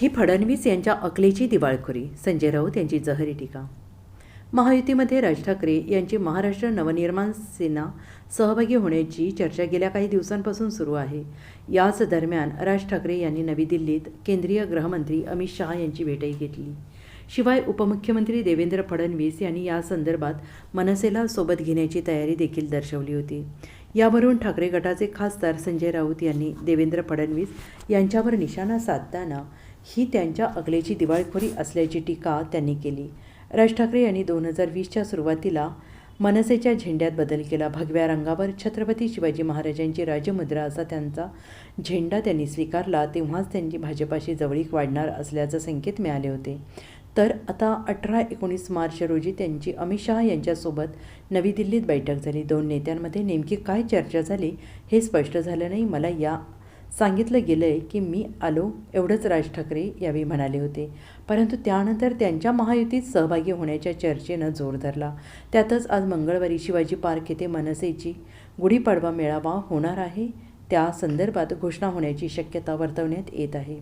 ही फडणवीस यांच्या अकलेची दिवाळखोरी. संजय राऊत यांची जहरी टीका. महायुतीमध्ये राज ठाकरे यांची महाराष्ट्र नवनिर्माण सेना सहभागी होण्याची चर्चा गेल्या काही दिवसांपासून सुरू आहे. याच दरम्यान राज ठाकरे यांनी नवी दिल्लीत केंद्रीय गृहमंत्री अमित शहा यांची भेटही घेतली. शिवाय उपमुख्यमंत्री देवेंद्र फडणवीस यांनी या संदर्भात मनसेला सोबत घेण्याची तयारी देखील दर्शवली होती. यावरून ठाकरे गटाचे खासदार संजय राऊत यांनी देवेंद्र फडणवीस यांच्यावर निशाणा साधताना ही त्यांच्या अगलेची दिवाळखोरी असल्याची टीका त्यांनी केली. राज ठाकरे यांनी दोन हजार वीसच्या सुरुवातीला मनसेच्या झेंड्यात बदल केला. भगव्या रंगावर छत्रपती शिवाजी महाराजांची राजमुद्रा असा त्यांचा झेंडा त्यांनी स्वीकारला तेव्हाच त्यांची भाजपाशी जवळीक वाढणार असल्याचे संकेत मिळाले होते. तर आता अठरा एकोणीस मार्च रोजी त्यांची अमित शहा यांच्यासोबत नवी दिल्लीत बैठक झाली. दोन नेत्यांमध्ये नेमकी काय चर्चा झाली हे स्पष्ट झालं नाही. मला या सांगितलं गेलं आहे की मी आलो एवढंच राज ठाकरे यावेळी म्हणाले होते. परंतु त्यानंतर त्यांच्या महायुतीत सहभागी होण्याच्या चर्चेनं जोर धरला. त्यातच आज मंगळवारी शिवाजी पार्क येथे मनसेची गुढीपाडवा मेळावा होणार आहे. त्या संदर्भात घोषणा होण्याची शक्यता वर्तवण्यात येत आहे.